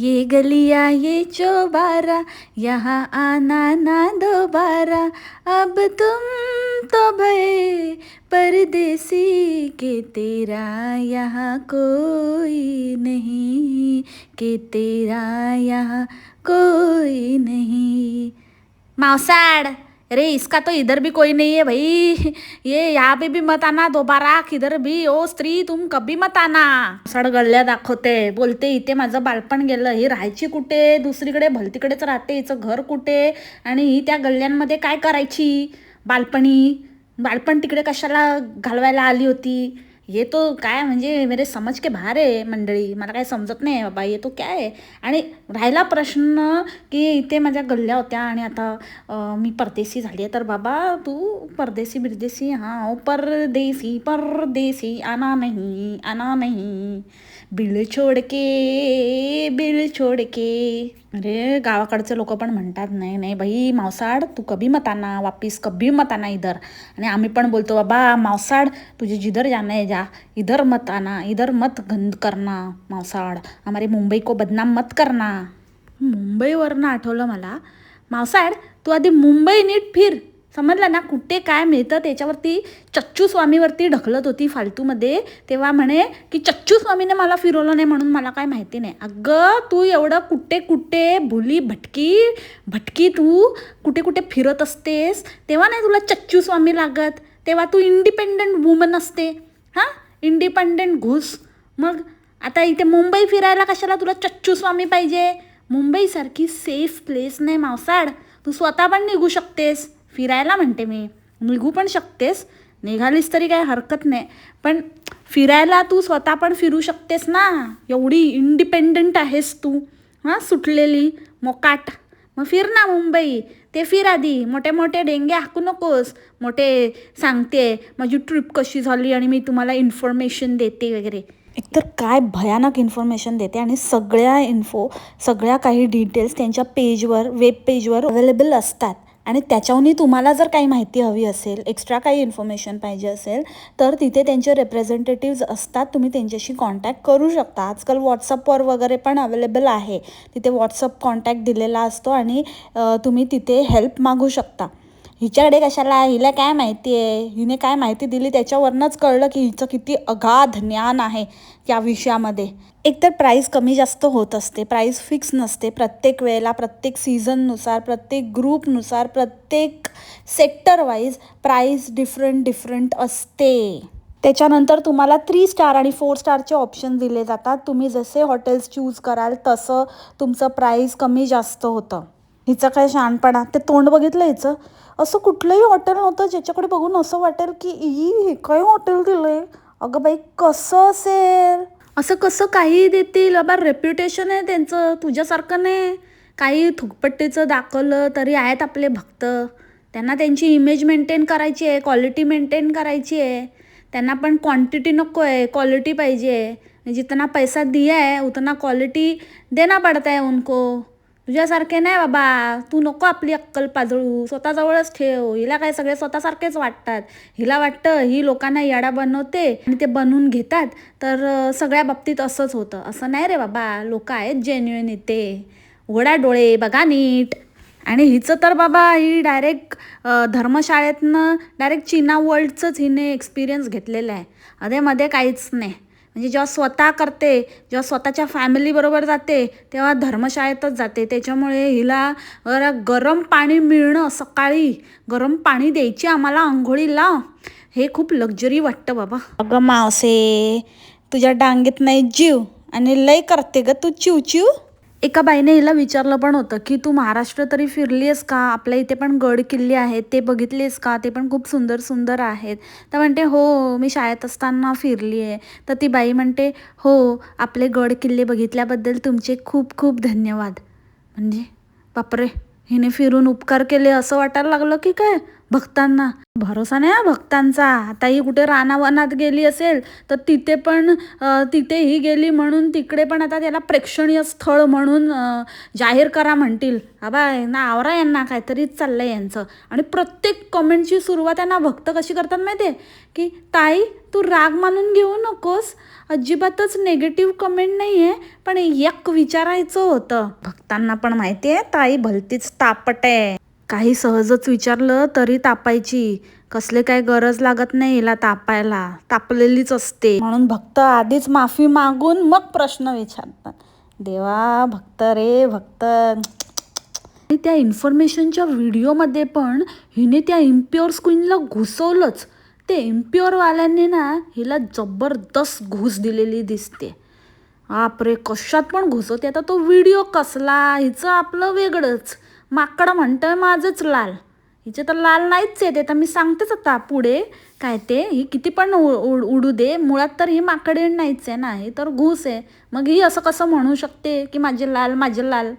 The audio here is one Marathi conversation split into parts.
ये गलिया, ये चौबारा, यहाँ आना, ना दोबारा। अब तुम तो भय परदेसी के तेरा यहाँ कोई नहीं, के तेरा यहाँ कोई नहीं। मावसाड अरे इसका तो इधर भी कोई नहीं है भाई। ये यहाँ पे भी मत आना दोबारा किधर भी। ओ स्त्री तुम कभी मत आना। सडगडल्या दाखवते बोलते इथे माझं बालपण गेलं ही राहायची कुठे? दुसरीकडे भलतीकडेच राहते हिचं घर कुठे? आणि ही त्या गल्ल्यांमध्ये काय करायची? बालपणी? बालपण तिकडे कशाला घालवायला आली होती? हे तो काय म्हणजे मेरे समज के बाहेर आहे मंडळी मला काय समजत नाही बाबा ये तो काय आहे? आणि राहिला प्रश्न की इथे माझ्या गल्ल्या होत्या आणि आता मी परदेशी झाली आहे. तर बाबा तू परदेशी बिरदेशी हां ओ परदेसी परदेसी आना नाही आना नाही. बिल छोडके बिल अरे गावाकडचे लोक पण म्हणतात नाही नाही बाई मावसाड तू कभी मत आना वापिस कभी मत आना इधर. आणि आम्ही पण बोलतो बाबा मावसाड तुझे जिधर जाना है जा इधर मत आना इधर मत गंद करना मावसाड हमारे मुंबई को बदनाम मत करना. मुंबईवरनं आठवलं मला मावसाड तू आधी मुंबई नीट फिर. समजलं ना कुठे काय मिळतं त्याच्यावरती चच्चू स्वामीवरती ढकलत होती फालतूमध्ये. तेव्हा म्हणे की चच्चू स्वामीने मला फिरवलं नाही म्हणून मला काय माहिती नाही. अगं तू एवढं कुठे कुठे भुली भटकी भटकी तू? कुठे कुठे फिरत असतेस? तेव्हा नाही तुला चच्चू स्वामी लागत? तेव्हा तू इंडिपेंडंट वुमन असते. हां? इंडिपेंडंट घुस. मग आता इथे मुंबई फिरायला कशाला तुला चच्चू स्वामी पाहिजे? मुंबईसारखी सेफ प्लेस नाही मावसाड तू स्वतः पण निघू शकतेस. फिरायला म्हणते मी. निघू पण शकतेस. निघालीस तरी काही हरकत नाही. पण फिरायला तू स्वतः पण फिरू शकतेस ना. एवढी इंडिपेंडंट आहेस तू. हां सुटलेली मोकाट. मग फिर ना मुंबई. ते फिर आधी. मोठे मोठे डेंगे हाकू नकोस. मोठे सांगते माझी ट्रिप कशी झाली आणि मी तुम्हाला इन्फॉर्मेशन देते वगैरे. एकतर काय भयानक इन्फॉर्मेशन देते आणि सगळ्या इन्फो सगळ्या काही डिटेल्स त्यांच्या पेजवर वेब पेजवर अवेलेबल असतात. आणि त्याच्याहूनही तुम्हाला जर काही माहिती हवी असेल एक्स्ट्रा काही इन्फॉर्मेशन पाहिजे असेल तर तिथे त्यांचे रिप्रेझेंटेटिव्ज असतात. तुम्ही त्यांच्याशी कॉन्टॅक्ट करू शकता. आजकाल व्हॉट्सअपवर वगैरे पण अवेलेबल आहे. तिथे व्हॉट्सअप कॉन्टॅक्ट दिलेला असतो आणि तुम्ही तिथे हेल्प मागू शकता. हिच्याकडे कशाला हिला काय माहिती आहे? हिने काय माहिती दिली त्याच्यावरनंच कळलं की हिचं किती अगाध ज्ञान आहे या विषयामध्ये. एकतर प्राईस कमी जास्त होत असते प्राईस फिक्स नसते प्रत्येक वेळेला प्रत्येक सीझननुसार प्रत्येक ग्रुपनुसार प्रत्येक sector wise price different different असते. त्याच्यानंतर तुम्हाला थ्री स्टार आणि फोर स्टारचे ऑप्शन दिले जातात. तुम्ही जसे हॉटेल्स चूज कराल तसं तुमचं प्राईस कमी जास्त होतं. हिचं काय शहाणपणा? ते तोंड बघितलं हिचं? असं कुठलंही हॉटेल नव्हतं ज्याच्याकडे बघून असं वाटेल की ई हे काय हॉटेल दिलंय? अगं बाई कसं असेल? असं कसं काही देतील? बाबा रेप्युटेशन आहे त्यांचं तुझ्यासारखं नाही. काही थुकपट्टीचं दाखवलं तरी आहेत आपले भक्त. त्यांना त्यांची इमेज मेंटेन करायची आहे क्वालिटी मेंटेन करायची आहे. त्यांना पण क्वांटिटी नको आहे क्वालिटी पाहिजे जितना पैसा दिया है उतना क्वालिटी देना पडता है उनको. तुझ्यासारखे नाही बाबा. तू नको आपली अक्कल पाजळू. स्वतःजवळच ठेव. हिला काय सगळे स्वतःसारखेच वाटतात. हिला वाटतं ही लोकांना याडा बनवते आणि ते बनवून घेतात. तर सगळ्या बाबतीत असंच होतं. असं नाही रे बाबा. लोक आहेत जेन्युन येते उघडा डोळे बघा नीट. आणि हिचं तर बाबा ही डायरेक्ट धर्मशाळेतनं डायरेक्ट चीना वर्ल्डचंच हिने एक्सपिरियन्स घेतलेला आहे. अधेमध्ये काहीच नाही. म्हणजे जेव्हा स्वतः करते जेव्हा स्वतःच्या फॅमिलीबरोबर जाते तेव्हा धर्मशाळेतच जाते. त्याच्यामुळे हिला गरम पाणी मिळणं सकाळी गरम पाणी द्यायची आम्हाला आंघोळीला हे खूप लक्झरी वाटतं बाबा. अगं मावसे तुझ्या डांगेत नाही जीव आणि लय करते ग तू. चिव चिव. एका बाईने हिला विचारलं पण होतं की तू महाराष्ट्र तरी फिरली आहेस का? आपल्या इथे पण गड किल्ले आहेत ते बघितलेस का? ते पण खूप सुंदर सुंदर आहेत. तर म्हणते हो मी शाळेत असताना फिरली आहे तर ती बाई म्हणते हो आपले गड किल्ले बघितल्याबद्दल तुमचे खूप खूप धन्यवाद. म्हणजे बापरे हिने फिरून उपकार केले असं वाटायला लागलं की काय? भक्तांना. भरोसा नाही हा भक्तांचा. आता ही कुठे रानावनात गेली असेल तर तिथे पण तिथेही गेली म्हणून तिकडे पण आता त्याला प्रेक्षणीय स्थळ म्हणून जाहीर करा म्हणतील. आबा यांना आवरा यांना काहीतरीच चाललंय यांचं. आणि प्रत्येक कमेंटची सुरुवात यांना भक्त कशी करतात माहिती आहे की ताई तू राग मानून घेऊ नकोस. अजिबातच नेगेटिव्ह कमेंट नाही आहे पण एक विचारायचं होतं. भक्तांना पण माहिती आहे ताई भलतीच तापट आहे. काही सहजच विचारलं तरी तापायची. कसले काय गरज लागत नाही हिला तापायला. तापलेलीच असते. म्हणून भक्त आधीच माफी मागून मग प्रश्न विचारतात. देवा भक्त रे भक्त. आणि त्या इन्फॉर्मेशनच्या व्हिडिओमध्ये पण हिने त्या इम्प्युअर क्वीनला घुसवलंच. ते इम्प्युअरवाल्यांनी ना हिला जबरदस्त घुस दिलेली दिसते. बापरे कशात पण घुसवते. आता तो व्हिडिओ कसला? हिचं आपलं वेगळंच. माकड म्हणतं माझंच लाल. हिचे तर लाल नाहीच आहे ते तर मी सांगतेच आता पुढे. काय ते? ही किती पण उ- उड- उडू दे. मुळात तर ही माकडे नाहीच आहे ना हे तर घूस आहे. मग ही असं कसं म्हणू शकते की माझे लाल माझे लाल?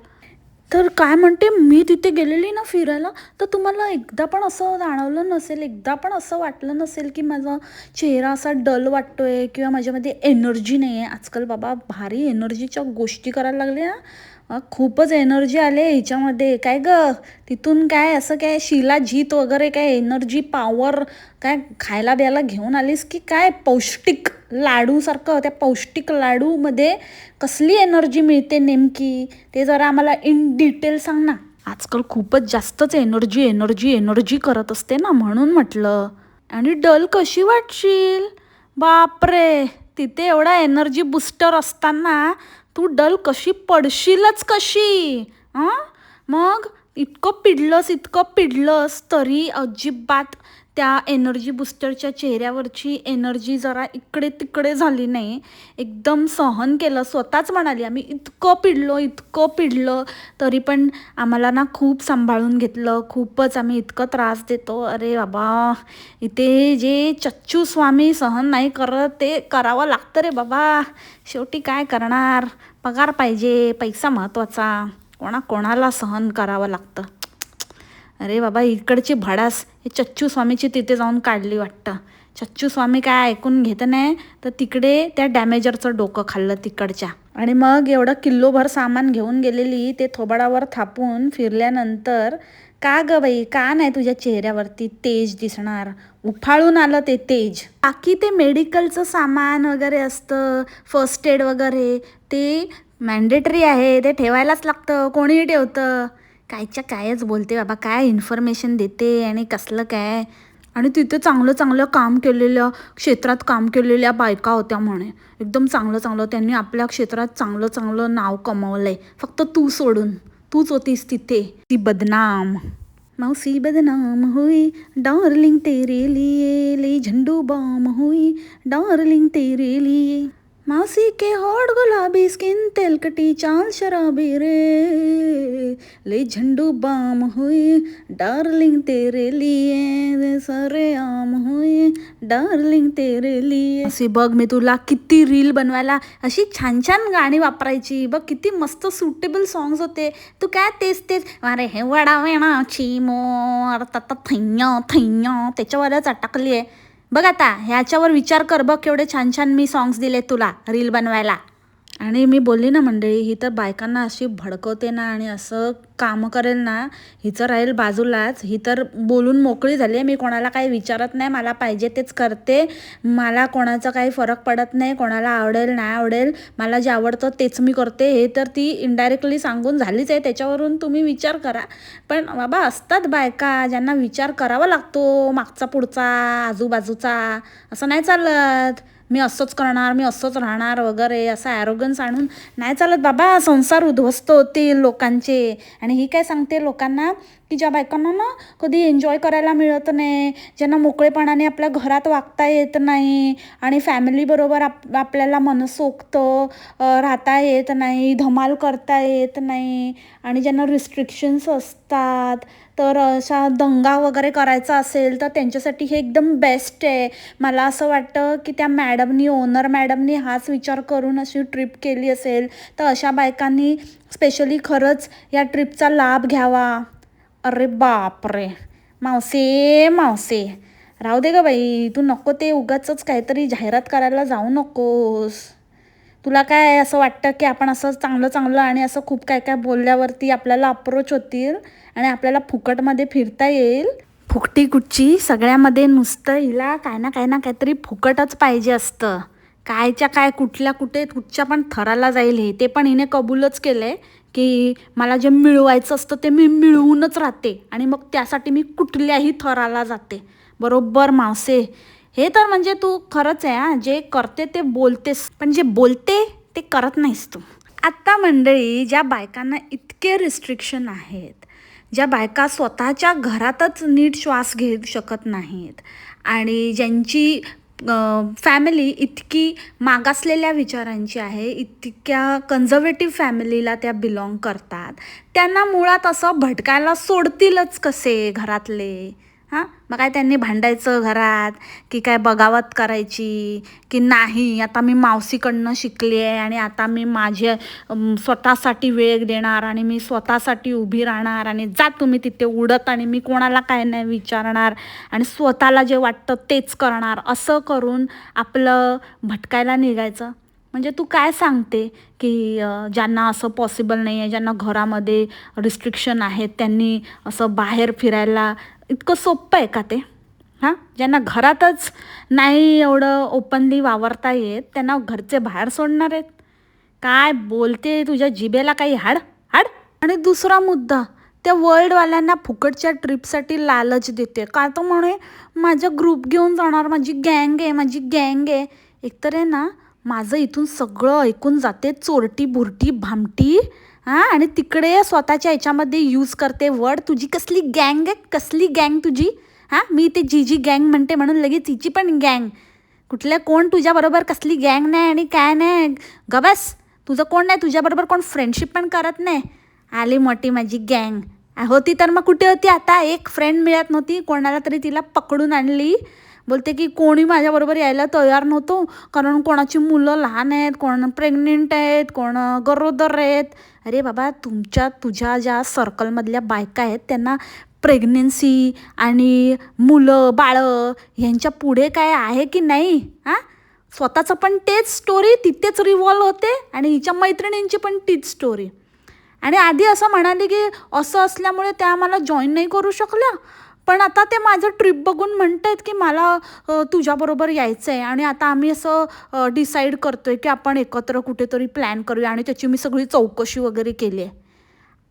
तर काय म्हणते मी तिथे गेलेली ना फिरायला तर तुम्हाला एकदा पण असं जाणवलं नसेल एकदा पण असं वाटलं नसेल की माझा चेहरा असा डल वाटतोय किंवा माझ्यामध्ये एनर्जी नाही आहे आजकाल बाबा भारी एनर्जीच्या गोष्टी करायला लागल्या खूपच एनर्जी आले हिच्यामध्ये. काय ग? तिथून काय असं काय शिला जीत वगैरे काय एनर्जी पॉवर काय खायला ब्यायला घेऊन आलीस की काय पौष्टिक लाडूसारखं त्या पौष्टिक लाडूमध्ये कसली एनर्जी मिळते नेमकी? ते जरा आम्हाला इन डिटेल सांग ना. आजकाल खूपच जास्तच एनर्जी एनर्जी एनर्जी करत असते ना म्हणून म्हटलं. आणि डल कशी वाटशील? बापरे! तिथे एवढा एनर्जी बुस्टर असताना तू डल कशी पडशीलच कशी? हां? मग इतकं पिडलंस इतकं पिडलंस तरी अजिबात त्या एनर्जी बुस्टरच्या चेहऱ्यावरची एनर्जी जरा इकडे तिकडे झाली नाही. एकदम सहन केलं स्वतःच म्हणाली आम्ही इतकं पिडलो इतकं पिडलं तरी पण आम्हाला ना खूप सांभाळून घेतलं खूपच आम्ही इतकं त्रास देतो. अरे बाबा इथे जे चच्चू स्वामी सहन नाही करत ते करावं लागतं रे बाबा. शेवटी काय करणार? पगार पाहिजे पैसा महत्त्वाचा कोणा कोणाला सहन करावं लागतं. अरे बाबा इकडची भडास हे चच्चू स्वामीची तिथे जाऊन काढली वाटतं. चच्चू स्वामी काय ऐकून घेत नाही तर तिकडे त्या डॅमेजरचं डोकं खाल्लं तिकडच्या. आणि मग एवढं किल्लोभर सामान घेऊन गेलेली ते थोबाडावर थापून फिरल्यानंतर का ग बाई का नाही तुझ्या चेहऱ्यावरती तेज दिसणार? उफाळून आलं ते तेज. बाकी ते मेडिकलचं सामान वगैरे असतं फर्स्ट एड वगैरे ते मॅन्डेटरी आहे ते ठेवायलाच लागतं कोणीही ठेवतं. कायच्या कायच बोलते बाबा काय इन्फॉर्मेशन देते आणि कसलं काय? आणि तिथे चांगलं चांगलं काम केलेल्या क्षेत्रात काम केलेल्या बायका होत्या म्हणे. एकदम चांगलं चांगलं त्यांनी आपल्या क्षेत्रात चांगलं चांगलं नाव कमवलंय. फक्त तू सोडून. तूच होतीस तिथे. ती बदनाम. मावसी बदनाम होई. डार्लिंग तेरे लिए ले झंडू बाम होई. डार्लिंग तेरे लिए मौसी के होठ गुलाबी स्किन तेलकटी चाल शराबी रे। ले झंडू बाम हुई डार्लिंग तेरे लिए सरे आम हुई डार्लिंग तेरे लिए। असे बघ मी तुला किती रील बनवायला अशी छान छान गाणी वापरायची बघ किती मस्त सुटेबल सॉंग्स होते. तू काय तेच तेच अरे हे वडा वेणाची मोर आता थैया थैया त्याच्यावरच अटकली आहे बघ आता ह्याच्यावर विचार कर बघ केवढे छान छान मी सॉंग्स दिले तुला रील बनवायला. आणि मी बोलली ना मंडळी ही तर बायकांना अशी भडकवते ना आणि असं कामं करेल ना हिचं राहील बाजूलाच. ही तर बोलून मोकळी झाली आहे. मी कोणाला काही विचारत नाही. मला पाहिजे तेच करते. मला कोणाचा काही फरक पडत नाही. कोणाला आवडेल नाही आवडेल. मला जे आवडतं तेच मी करते. हे तर ती इनडायरेक्टली सांगून झालीच आहे. त्याच्यावरून तुम्ही विचार करा. पण बाबा असतात बायका ज्यांना विचार करावा लागतो. मागचा पुढचा आजूबाजूचा. असं नाही चालत. मी असंच करणार मी असंच राहणार वगैरे असा ॲरोगन्स आणून नाही चालत बाबा संसार उद्ध्वस्त होतील लोकांचे. आणि ही काय सांगते लोकांना की ज्या बायकांना ना कधी एन्जॉय करायला मिळत नाही ज्यांना मोकळेपणाने आपल्या घरात वागता येत नाही आणि फॅमिलीबरोबर आप आपल्याला मनसोक्त राहता येत नाही धमाल करता येत नाही आणि ज्यांना रिस्ट्रिक्शन्स असतात तर अशा दंगा वगैरे करायचा असेल तर त्यांच्यासाठी हे एकदम बेस्ट आहे. मला असं वाटतं की त्या मॅडमनी ओनर मॅडमनी हाच विचार करून अशी ट्रिप केली असेल तर अशा बायकांनी स्पेशली खरंच या ट्रिपचा लाभ घ्यावा. अरे बापरे. मावसे मावसे. राहू दे ग बाई तू नको ते उगाचच काहीतरी जाहिरात करायला जाऊ नकोस. तुला काय असं वाटतं की आपण असं चांगलं चांगलं आणि असं खूप काय काय बोलल्यावरती आपल्याला अप्रोच होतील आणि आपल्याला फुकटमध्ये फिरता येईल? फुकटी कुठची सगळ्यामध्ये नुसतं हिला काय ना काय ना काहीतरी फुकटच पाहिजे असतं. कायच्या काय कुठल्या कुठे कुठच्या पण थराला जाईल हे. ते पण हिने कबूलच केलं आहे की मला जे मिळवायचं असतं ते मी मिळवूनच राहते आणि मग त्यासाठी मी कुठल्याही थराला जाते. बरोबर मावसे हे तर म्हणजे तू खरंच आहे हां. जे करते ते बोलतेस. पण जे बोलते ते करत नाहीस तू. आत्ता मंडळी ज्या बायकांना इतके रिस्ट्रिक्शन आहेत ज्या बायका स्वतःच्या घरातच नीट श्वास घेऊ शकत नाहीत आणि ज्यांची फॅमिली इतकी मागासलेल्या विचारांची आहे इतक्या कन्झर्वेटिव्ह फॅमिलीला त्या बिलॉंग करतात. त्यांना मुळात असं भटकायला सोडतीलच कसे घरातले? हां? मग काय त्यांनी भांडायचं घरात? की काय बगावत करायची? की नाही आता मी मावसीकडनं शिकली आहे आणि आता मी माझ्या स्वतःसाठी वेळ देणार आणि मी स्वतःसाठी उभी राहणार आणि जा तुम्ही तिथे उडत आणि मी कोणाला काय नाही विचारणार आणि स्वतःला जे वाटतं तेच करणार. असं करून आपलं भटकायला निघायचं. म्हणजे तू काय सांगते की ज्यांना असं पॉसिबल नाही आहे ज्यांना घरामध्ये रिस्ट्रिक्शन आहेत त्यांनी असं बाहेर फिरायला इतकं सोपं आहे का ते? हां? ज्यांना घरातच नाही एवढं ओपनली वावरता येत त्यांना घरचे बाहेर सोडणार आहेत. काय बोलते तुझ्या जिभेला काही हाड? हाड? आणि दुसरा मुद्दा त्या वर्ल्डवाल्यांना फुकटच्या ट्रिपसाठी लालच देते. का तर म्हणे माझा ग्रुप घेऊन जाणार माझी गँग आहे माझी गँग आहे. एकतर आहे ना माझं इथून सगळं ऐकून जाते चोरटी बुरटी भामटी. हां आणि तिकडे स्वतःच्या याच्यामध्ये यूज करते वर्ड तुझी कसली गँग आहे? कसली गँग तुझी? हां मी ते जी जी गँग म्हणते म्हणून लगेच तिची पण गँग कुठल्या कोण तुझ्याबरोबर कसली गँग नाही आणि काय नाही? गबस तुझं कोण नाही? तुझ्याबरोबर कोण फ्रेंडशिप पण करत नाही? आली मोठी माझी गँग होती तर मग कुठे होती? आता एक फ्रेंड मिळत नव्हती. कोणाला तरी तिला पकडून आणली. बोलते की कोणी माझ्याबरोबर यायला तयार नव्हतो. कारण कोणाची मुलं लहान आहेत कोण प्रेग्नेंट आहेत कोण गरोदर आहेत. अरे बाबा तुमच्या तुझ्या ज्या सर्कलमधल्या बायका आहेत त्यांना प्रेग्नेन्सी आणि मुलं बाळं ह्यांच्या पुढे काय आहे की नाही हां? स्वतःचं पण तेच स्टोरी तिथेच रिव्हॉल्व होते आणि हिच्या मैत्रिणींची पण तीच स्टोरी आणि आधी असं म्हणाली की असं असल्यामुळे त्या आम्हाला जॉईन नाही करू शकल्या. पण आता ते माझं ट्रिप बघून म्हणत आहेत की मला तुझ्याबरोबर यायचं आहे आणि आता आम्ही असं डिसाईड करतो आहे की आपण एकत्र कुठेतरी प्लॅन करूया. आणि त्याची मी सगळी चौकशी वगैरे केली आहे.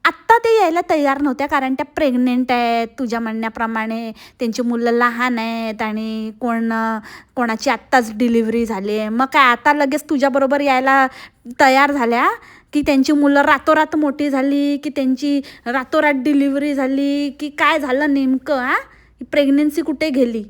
आत्ता ते यायला तयार नव्हत्या कारण त्या प्रेग्नेंट आहेत. तुझ्या म्हणण्याप्रमाणे त्यांची मुलं लहान आहेत आणि कोण कोणाची आत्ताच डिलिव्हरी झाली आहे. मग काय आता लगेच तुझ्याबरोबर यायला तयार झाल्या? की त्यांची मुलं रातोरात मोठी झाली की त्यांची रातोरात डिलिव्हरी झाली की काय झालं नेमकं हां? प्रेग्नेन्सी कुठे गेली?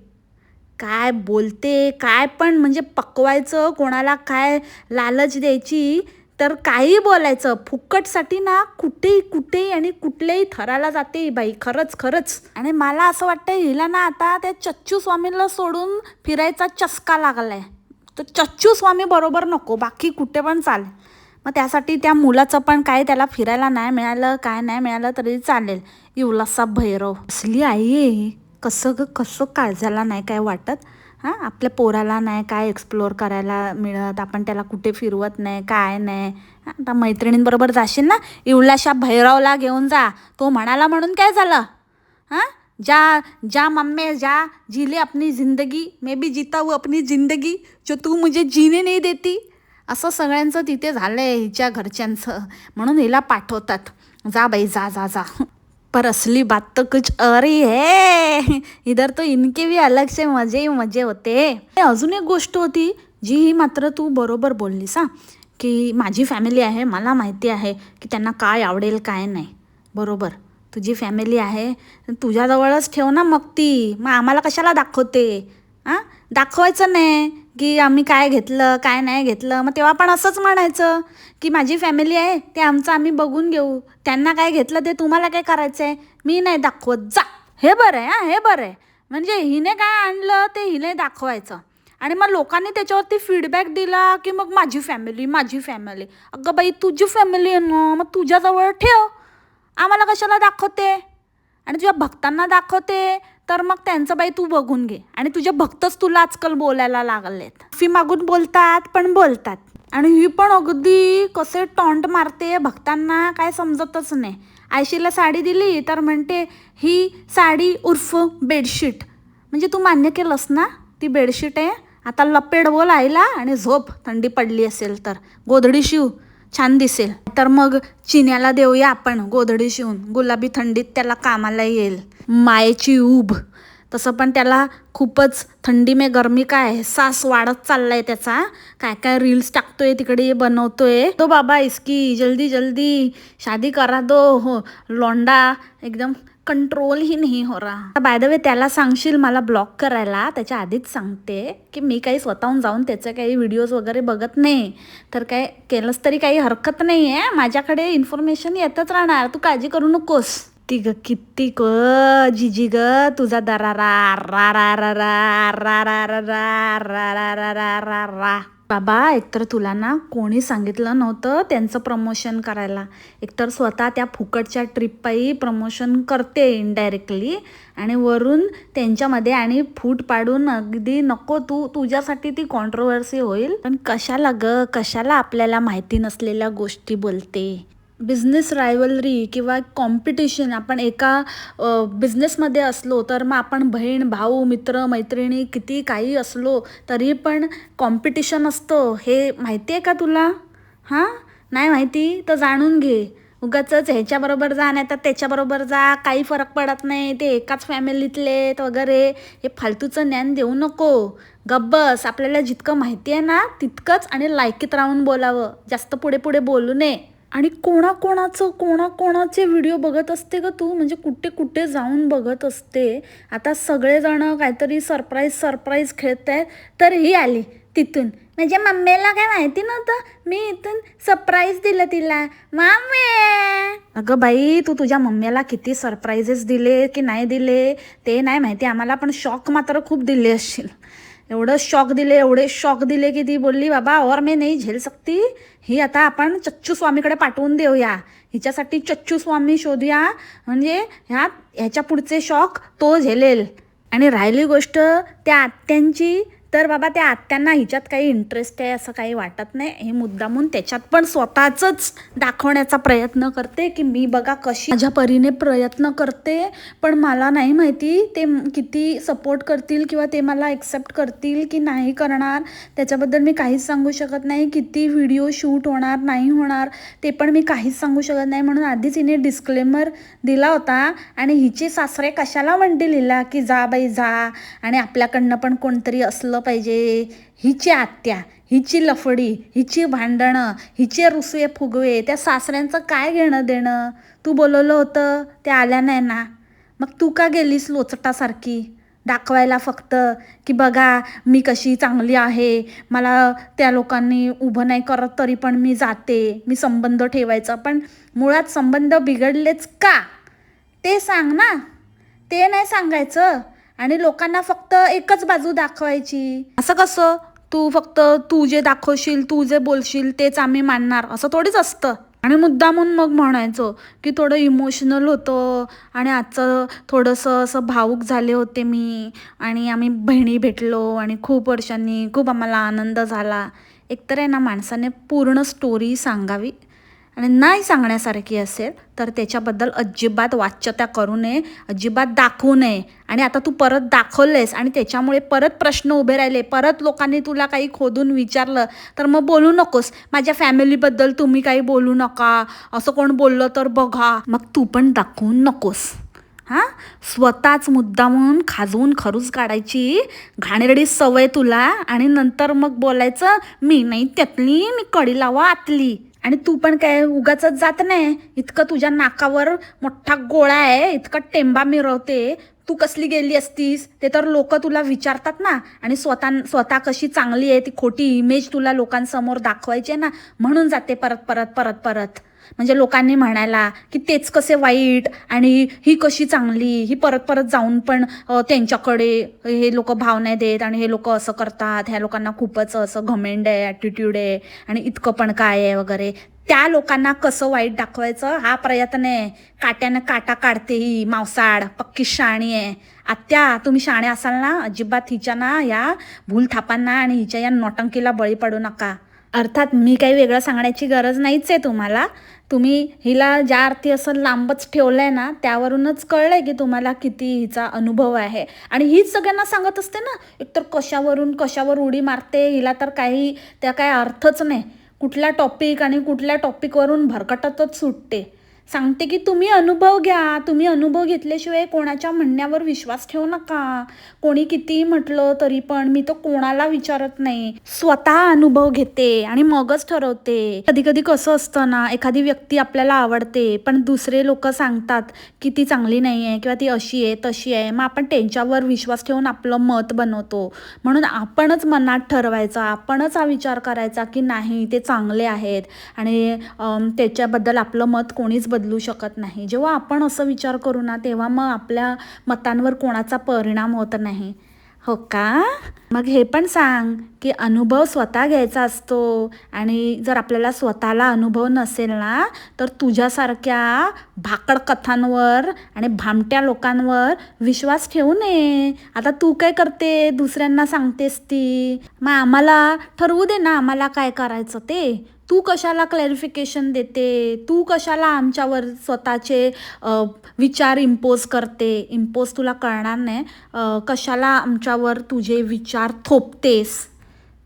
काय बोलते काय पण म्हणजे पकवायचं कोणाला काय लालच द्यायची तर काही बोलायचं. फुकटसाठी ना कुठे कुठे आणि कुठल्याही थराला जाते बाई खरंच खरंच. आणि मला असं वाटतं हिला ना आता त्या चच्चू स्वामीला सोडून फिरायचा चस्का लागलाय. तर चच्चू स्वामी बरोबर नको बाकी कुठे पण चालेल मग त्यासाठी त्या मुलाचं पण काय त्याला फिरायला नाही मिळालं काय नाही मिळालं तरी चालेल. इवलासा भैरव. असली आई आहे कसं ग कसं काळजाला नाही काय वाटत? हां आपल्या पोराला नाही काय एक्सप्लोअर करायला मिळत? आपण त्याला कुठे फिरवत नाही काय नाही? हां, आता मैत्रिणींबरोबर जाशील ना? इवलाशा भैरवला घेऊन जा. तो म्हणाला म्हणून काय झालं? हां? जा जा मम्मी जा जी ले अपनी ज़िंदगी मैं भी जीता हूँ अपनी ज़िंदगी जो तू मुझे जीने नहीं देती. असं सगळ्यांचं तिथे झालं आहे हिच्या घरच्यांचं. म्हणून हिला पाठवतात. जा बाई जा जा जा. पर असली बात तो कुछ अरे हे! है इधर तो इनके भी अलग से मजे ही मजे होते. अजून एक गोष्ट होती जी ही मात्र तू बरोबर बोललीस हां. की माझी फॅमिली आहे मला माहिती आहे की त्यांना काय आवडेल काय नाही. बरोबर. तुझी फॅमिली आहे तुझ्याजवळच ठेव ना मग ती. मग आम्हाला कशाला दाखवते? हां दाखवायचं नाही. की आम्ही काय घेतलं काय नाही घेतलं. मग तेव्हा पण असंच म्हणायचं की माझी फॅमिली आहे ते आमचं आम्ही बघून घेऊ. त्यांना काय घेतलं ते तुम्हाला काय करायचं आहे मी नाही दाखवत. जा. हे बरं आहे हां हे बरं आहे. म्हणजे हिने काय आणलं ते हिने दाखवायचं. आणि मग लोकांनी त्याच्यावरती फीडबॅक दिला की मग माझी फॅमिली माझी फॅमिली अगं बाई तुझी फॅमिली आहे ना मग तुझ्याजवळ ठेव. आम्हाला कशाला दाखवते? आणि तुझ्या भक्तांना दाखवते? तर मग त्यांचं बाई तू बघून घे. आणि तुझे भक्तच तुला आजकाल बोलायला लागलेत. फी मागून बोलतात पण बोलतात. आणि ही पण अगदी कसे टॉन्ट मारते भक्तांना काय समजतच नाही. आयशीला साडी दिली तर म्हणते ही साडी उर्फ बेडशीट. म्हणजे तू मान्य केलंस ना? ती बेडशीट आहे. आता लपेड बोल आईला आणि झोप थंडी पडली असेल तर. गोधडी शिव. छान दिसेल. तर मग चिन्याला देऊया आपण गोधडी शिवून. गुलाबी थंडीत त्याला कामाला येईल. मायेची ऊब. तसं पण त्याला खूपच थंडी मे गरमी काय? सास वाढत चाललाय त्याचा. काय काय रील्स टाकतोय तिकडे बनवतोय. तो बाबा इसकी जल्दी जल्दी. शादी करा दो. हो लोंडा. एकदम कंट्रोल ही नाही हो रहा बाय द वे त्याला सांगशील मला ब्लॉक करायला त्याच्या आधीच सांगते की मी काही स्वतःहून जाऊन त्याचे काही व्हिडिओज वगैरे बघत नाही तर काय केलंच तरी काही हरकत नाही आहे माझ्याकडे इन्फॉर्मेशन येतच राहणार तू काळजी करू नकोस ती ग किती ग जिजी ग तुझा दरारा रा रा रा रा रा रा रा रा रा रा रा रा रा रा बाबा एकतर तुला ना कोणी सांगितलं नव्हतं त्यांचं प्रमोशन करायला. एकतर स्वतः त्या फुकटच्या ट्रिपपायी प्रमोशन करते इनडायरेक्टली आणि वरून त्यांच्यामध्ये आणि फूट पाडून अगदी नको तू तुझ्यासाठी ती कॉन्ट्रोवर्सी होईल. पण कशाला ग? कशाला आपल्याला माहिती नसलेल्या गोष्टी बोलते? बिझनेस रायवलरी किंवा कॉम्पिटिशन आपण एका बिझनेसमध्ये असलो तर मग आपण बहीण भाऊ मित्र मैत्रिणी किती काही असलो तरी पण कॉम्पिटिशन असतं. हे माहिती आहे का तुला? हां? नाही माहिती? तर जाणून घे. उगाच ह्याच्याबरोबर जा नाही तर त्याच्याबरोबर जा. काही फरक पडत नाही. ते एकाच फॅमिलीतले वगैरे. हे फालतूचं ज्ञान देऊ नको. गब्बस आपल्याला जितकं माहिती आहे ना तितकंच आणि लायकीत राहून बोलावं. जास्त पुढे पुढे बोलू नये. आणि कोणाकोणाचं कोणाकोणाचे व्हिडिओ बघत असते का तू? म्हणजे कुठे कुठे जाऊन बघत असते. आता सगळेजण काहीतरी सरप्राईज सरप्राईज खेळत आहेत तर ही आली तिथून. म्हणजे मम्मीला काय माहिती नव्हतं? मी इथून सरप्राईज दिलं तिला. मामे अगं बाई तू तुझ्या मम्मीला किती सरप्राईजेस दिले की नाही दिले? ते नाही माहिती. आम्हाला पण शॉक मात्र खूप दिले असशील. एवढं शॉक दिले एवढे शॉक दिले की ती बोलली बाबा और मी नाही झेल सकती. ही आता आपण चच्चू स्वामीकडे पाठवून देऊया. हिच्यासाठी चच्चू स्वामी शोधूया. म्हणजे ह्या ह्याच्या पुढचे शॉक तो झेलेल. आणि राहिली गोष्ट त्या आत्यांची तर बाबा त्या आत्यांना हिच्यात काही इंटरेस्ट आहे असं काही वाटत नाही. हे मुद्दामून त्याच्यात पण स्वतःच दाखवण्याचा प्रयत्न करते की मी बघा कशी माझ्या परीने प्रयत्न करते. पण मला नाही माहिती ते किती सपोर्ट करतील किंवा ते मला एक्सेप्ट करतील की नाही करणार. त्याच्याबद्दल मी काहीच सांगू शकत नाही. किती व्हिडिओ शूट होणार नाही होणार ते पण मी काहीच सांगू शकत नाही. म्हणून आधीच हिने डिस्क्लेमर दिला होता. आणि हिचे सासरे कशाला म्हणते लिहिला की जा बाई जा. आणि आपल्याकडनं पण कोणतरी असलं पाहिजे. हिची आत्या हिची लफडी हिची भांडणं हिचे रुसवे फुगवे त्या सासऱ्यांचं काय घेणं देणं? तू बोलवलं होतं ते आल्या नाही ना? मग तू का गेलीस लोचटासारखी? दाखवायला फक्त की बघा मी कशी चांगली आहे. मला त्या लोकांनी उभं नाही करत तरी पण मी जाते मी संबंध ठेवायचा. पण मुळात संबंध बिघडलेच का? ते सांग ना. ते नाही सांगायचं. आणि लोकांना फक्त एकच बाजू दाखवायची. असं कसं? तू फक्त तू जे दाखवशील तू जे बोलशील तेच आम्ही मानणार. असं थोडीच असतं. आणि मुद्दामून मग म्हणायचो की थोडं इमोशनल होतं आणि आजचं थोडंसं असं भावूक झाले होते मी आणि आम्ही बहिणी भेटलो आणि खूप वर्षांनी खूप आम्हाला आनंद झाला. एकतर आहे ना माणसाने पूर्ण स्टोरी सांगावी. आणि नाही सांगण्यासारखी असेल तर त्याच्याबद्दल अजिबात वाच्यता करू नये अजिबात दाखवू नये. आणि आता तू परत दाखवलेस आणि त्याच्यामुळे परत प्रश्न उभे राहिले परत लोकांनी तुला काही खोदून विचारलं तर मग बोलू नकोस. माझ्या फॅमिलीबद्दल तुम्ही काही बोलू नका. असं कोण बोललं तर बघा. मग तू पण दाखवू नकोस. हां? स्वतःच मुद्दा म्हणून खाजवून खरूच काढायची. घाणेरडी सवय तुला. आणि नंतर मग बोलायचं मी नाही त्यातली मी कडी लावा आतली. आणि तू पण काय उगाच जात नाही. इतकं तुझ्या नाकावर मोठा गोळा आहे इतका टेंबा मिरवते. तू कसली गेली असतीस? ते तर लोक तुला विचारतात ना. आणि स्वतः स्वतः कशी चांगली आहे ती खोटी इमेज तुला लोकांसमोर दाखवायची आहे ना. म्हणून जाते परत परत परत परत. म्हणजे लोकांनी म्हणायला की तेच कसे वाईट आणि ही कशी चांगली ही परत परत जाऊन पण त्यांच्याकडे हे लोक भाव नाही देत आणि हे लोक असं करतात ह्या लोकांना खूपच असं घमेंड आहे ॲटिट्यूड आहे आणि इतकं पण काय आहे वगैरे. त्या लोकांना कसं वाईट दाखवायचं हा प्रयत्न आहे. काट्यानं काटा काढते ही मावसाड पक्की शाणी आहे. आत्या तुम्ही शाणे असाल ना अजिबात हिच्या ना या भूल थापांना आणि हिच्या या नोटंकीला बळी पडू नका. अर्थात मी काही वेगळं सांगण्याची गरज नाहीच आहे तुम्हाला. तुम्ही हिला ज्या अर्थी असं लांबच ठेवलं आहे ना त्यावरूनच कळलं आहे की तुम्हाला किती हिचा अनुभव आहे. आणि हीच सगळ्यांना सांगत असते ना एकतर कशावरून कशावर उडी मारते हिला तर काही त्या काय अर्थच नाही. कुठला टॉपिक आणि कुठल्या टॉपिकवरून भरकटतच सुटते. सांगते की तुम्ही अनुभव घ्या. तुम्ही अनुभव घेतल्याशिवाय कोणाच्या म्हणण्यावर विश्वास ठेवू नका. कोणी कितीही म्हटलं तरी पण मी तो कोणाला विचारत नाही. स्वतः अनुभव घेते आणि मगच ठरवते. कधी कधी कसं असतं ना एखादी व्यक्ती आपल्याला आवडते पण दुसरे लोक सांगतात की ती चांगली नाही आहे किंवा ती अशी आहे तशी आहे. मग आपण त्यांच्यावर विश्वास ठेवून आपलं मत बनवतो. म्हणून आपणच मनात ठरवायचा. आपणच हा विचार करायचा की नाही ते चांगले आहेत. आणि त्याच्याबद्दल आपलं मत कोणीच बदलू शकत नाही. जेव्हा आपण असं विचार करू ना तेव्हा मग आपल्या मतांवर कोणाचा परिणाम होत नाही. हो का? मग हे पण सांग की अनुभव स्वतः घ्यायचा असतो आणि जर आपल्याला स्वतःला अनुभव नसेल ना तर तुझ्यासारख्या भाकड कथांवर आणि भामट्या लोकांवर विश्वास ठेवू नये. आता तू काय करते? दुसऱ्यांना सांगतेस ती. मग आम्हाला ठरवू दे ना आम्हाला काय करायचं ते. तू कशाला क्लॅरिफिकेशन देते? तू कशाला आमच्यावर स्वतःचे विचार इम्पोज करते? इम्पोज तुला कळणार नाही. कशाला आमच्यावर तुझे विचार थोपतेस?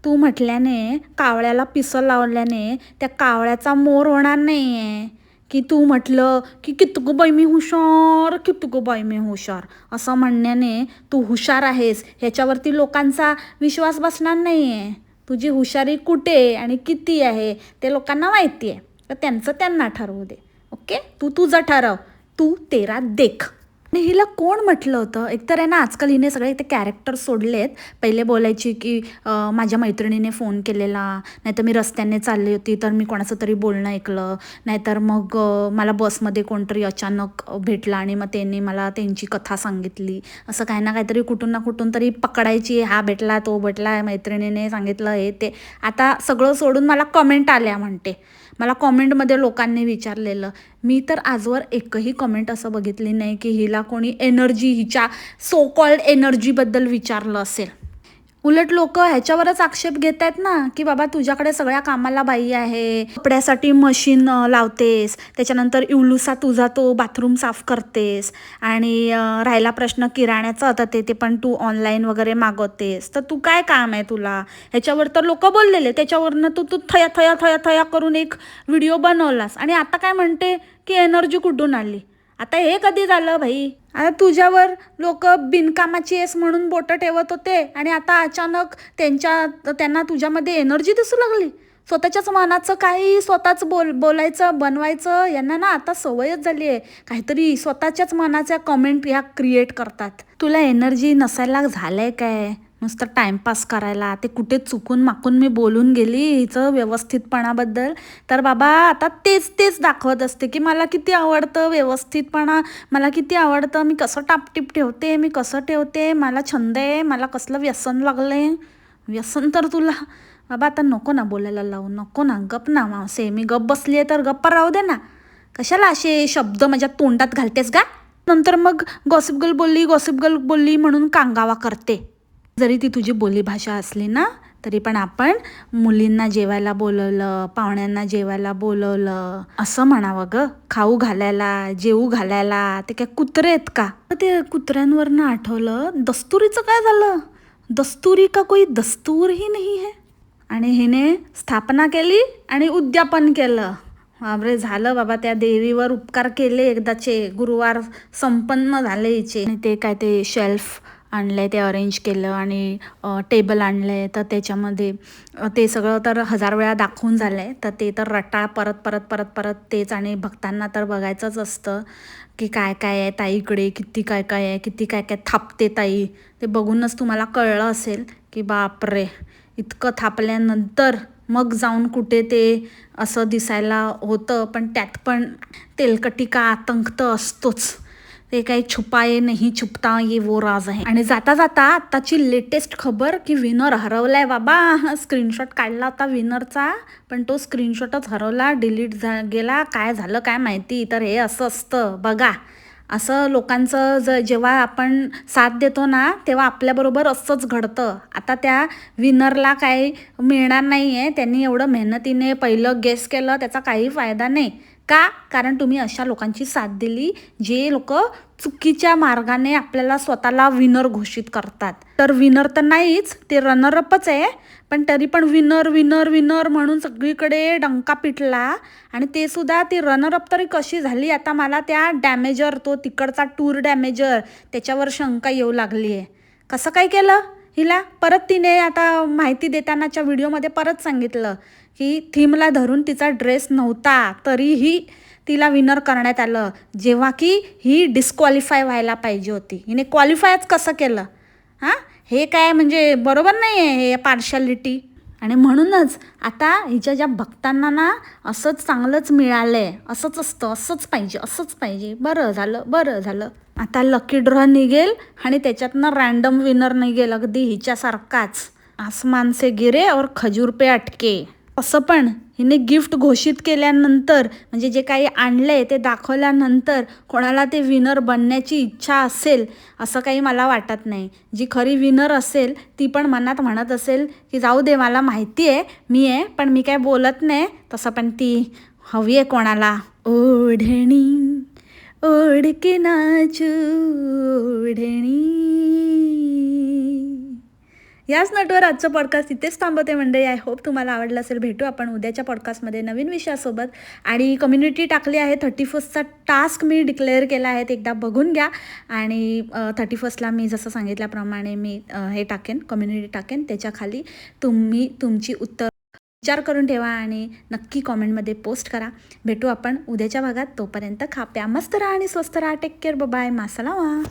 तू म्हटल्याने कावळ्याला पिसं लावल्याने त्या कावळ्याचा मोर होणार नाही आहे की तू म्हटलं की कितकं बाई मी हुशार कितकं बाई मी हुशार. असं म्हणण्याने तू हुशार आहेस. ह्याच्यावरती लोकांचा विश्वास बसणार नाही आहे तुझी हुशारी कुठे आणि किती आहे ते लोकांना माहिती आहे. तर त्यांचं त्यांना ठरवू दे. ओके? तू तुझं ठरव. तू तेरा देख. आणि हिला कोण म्हटलं होतं? एकतर आहे ना आजकाल हिने सगळे ते कॅरेक्टर सोडले आहेत पहिले बोलायची की माझ्या मैत्रिणीने फोन केलेला नाहीतर मी रस्त्याने चालली होती तर मी कोणाचं तरी बोलणं ऐकलं नाहीतर मग मला बसमध्ये कोणतरी अचानक भेटला आणि मग त्यांनी मला त्यांची कथा सांगितली. असं काही ना काहीतरी कुठून ना कुठून तरी पकडायची हा भेटला तो भेटला मैत्रिणीने सांगितलं हे ते. आता सगळं सोडून मला कमेंट आल्या म्हणते. मला कॉमेंटमध्ये लोकांनी विचारलेलं मी तर आजवर एकही कमेंट असं बघितली नाही की हिला कोणी एनर्जी हिच्या सो कॉल्ड एनर्जीबद्दल विचारलं असेल. उलट लोक ह्याच्यावरच आक्षेप घेत आहेत ना की बाबा तुझ्याकडे सगळ्या कामाला बाई आहे कपड्यासाठी मशीन लावतेस त्याच्यानंतर इवलुसा तुझा तो बाथरूम साफ करतेस आणि राहिला प्रश्न किराण्याचा आता ते ते पण तू ऑनलाईन वगैरे मागवतेस. तर तू काय काम आहे तुला? ह्याच्यावर तर लोक बोललेले त्याच्यावरनं तू तू थया थया थया थया करून एक व्हिडिओ बनवलास. आणि आता काय म्हणते की एनर्जी कुठून आली? आता हे कधी झालं भाई? आता तुझ्यावर लोक बिनकामाची आहेस म्हणून बोटं ठेवत होते आणि आता अचानक त्यांच्या त्यांना तुझ्यामध्ये एनर्जी दिसू लागली. स्वतःच्याच मनाचं काही स्वतःच बोल बोलायचं बनवायचं यांना ना आता सवयच झाली आहे. काहीतरी स्वतःच्याच मनाच्या कमेंट ह्या क्रिएट करतात. तुला एनर्जी नसायला झालंय काय? नुसतं टाईमपास करायला ते कुठे चुकून माकून मी बोलून गेली हिचं व्यवस्थितपणाबद्दल. तर बाबा आता तेच तेच दाखवत असते की मला किती आवडतं व्यवस्थितपणा मला किती आवडतं मी कसं टापटीप ठेवते मी कसं ठेवते मला छंद आहे मला कसलं व्यसन लागलं आहे व्यसन तर तुला. बाबा आता नको ना बोलायला लावू नको ना गप ना मावसे मी गप बसली आहे तर गप्पा राहू दे ना. कशाला असे शब्द माझ्या तोंडात घालतेस का नंतर मग गॉसिपगल बोलली गॉसिपगल बोलली म्हणून कांगावा करते. जरी ती तुझी बोलीभाषा असली ना तरी पण आपण मुलींना जेवायला बोलवलं पाहुण्यांना जेवायला बोलवलं असं म्हणावं ग. खाऊ घालायला जेवू घालायला ते काय कुत्रे आहेत का? ते कुत्र्यांवरनं आठवलं दस्तुरीचं काय झालं? दस्तुरी का कोई दस्तूर ही नाही है? आणि हिने स्थापना केली आणि उद्यापन केलं. बाबरे झालं बाबा त्या देवीवर उपकार केले एकदाचे. गुरुवार संपन्न झाले हिचे. आणि ते काय ते शेल्फ आणलं आहे ते अरेंज केलं आणि टेबल आणलं आहे तर त्याच्यामध्ये ते सगळं तर हजार वेळा दाखवून झालं आहे तर ते तर रटाळ परत परत परत परत तेच आणि भक्तांना तर बघायचंच असतं की काय काय आहे ताईकडे किती काय काय आहे किती काय काय थापते ताई. ते बघूनच तुम्हाला कळलं असेल की बापरे इतकं थापल्यानंतर मग जाऊन कुठे ते असं दिसायला होतं. पण त्यात पण तेलकटी का आतंक तर असतोच. ते काही छुपाये नाही छुपता ये वो राज आहे. आणि जाता जाता आत्ताची लेटेस्ट खबर की विनर हरवलाय बाबा. स्क्रीनशॉट काढला होता विनरचा पण तो स्क्रीनशॉटच हरवला डिलीट झा गेला. काय झालं काय माहिती? तर हे असं असतं. बघा. असं लोकांचं ज जेव्हा आपण साथ देतो ना तेव्हा आपल्याबरोबर असंच घडतं. आता त्या विनरला काही मिळणार नाही आहे त्यांनी एवढं मेहनतीने पहिलं गेस केलं त्याचा काही फायदा नाही. का कारण तुम्ही अशा लोकांची साथ दिली जे लोक चुकीच्या मार्गाने आपल्याला स्वतःला विनर घोषित करतात. तर विनर तर नाहीच ते रनरअपच आहे पण तरी पण विनर विनर विनर म्हणून सगळीकडे डंका पिटला आणि ते सुद्धा ती रनरअप तरी कशी झाली? आता मला त्या डॅमेजर तो तिकडचा टूर डॅमेजर त्याच्यावर शंका येऊ लागली आहे कसं काय केलं हिला? परत तिने आता माहिती देतानाच्या व्हिडिओमध्ये परत सांगितलं. की थीमला धरून तिचा ड्रेस नव्हता तरीही तिला विनर करण्यात आलं. जेव्हा की ही डिस्क्वालिफाय व्हायला पाहिजे होती. हिने क्वालिफायच कसं केलं? हां? हे काय म्हणजे बरोबर नाही आहे हे पार्शालिटी आणि म्हणूनच आता हिच्या ज्या भक्तांना ना असंच चांगलंच मिळालं आहे असंच असतं असंच पाहिजे असंच पाहिजे. बरं झालं बरं झालं. आता लकी ड्रॉ निघेल आणि त्याच्यातनं रँडम विनर निघेल अगदी हिच्यासारखाच. आसमान से गिरे और खजूर पे अटके. असं पण हिने गिफ्ट घोषित केल्यानंतर म्हणजे जे काही आणलं आहे ते दाखवल्यानंतर कोणाला ते विनर बनण्याची इच्छा असेल असं काही मला वाटत नाही. जी खरी विनर असेल ती पण मनात म्हणत असेल की जाऊ दे मला माहिती आहे मी आहे पण मी काय बोलत नाही. तसं पण ती हवी आहे कोणाला. ओढणी ओढके नाच ओढणी. याच नटवर आजचं पॉडकास्ट इथेच थांबवते मंडळी. आय होप तुम्हाला आवडलं असेल. भेटू आपण उद्याच्या पॉडकास्टमध्ये नवीन विषयासोबत. आणि कम्युनिटी टाकली आहे. थर्टी फर्स्टचा टास्क मी डिक्लेअर केला आहे. ते एकदा बघून घ्या. आणि थर्टी फर्स्टला मी जसं सांगितल्याप्रमाणे मी हे टाकेन. कम्युनिटी टाकेन. त्याच्याखाली तुम्ही तुमची उत्तर विचार करून ठेवा आणि नक्की कॉमेंटमध्ये पोस्ट करा. भेटू आपण उद्याच्या भागात. तोपर्यंत खा प्या मस्त राहा आणि स्वस्त राहा. Take care bye मासलावा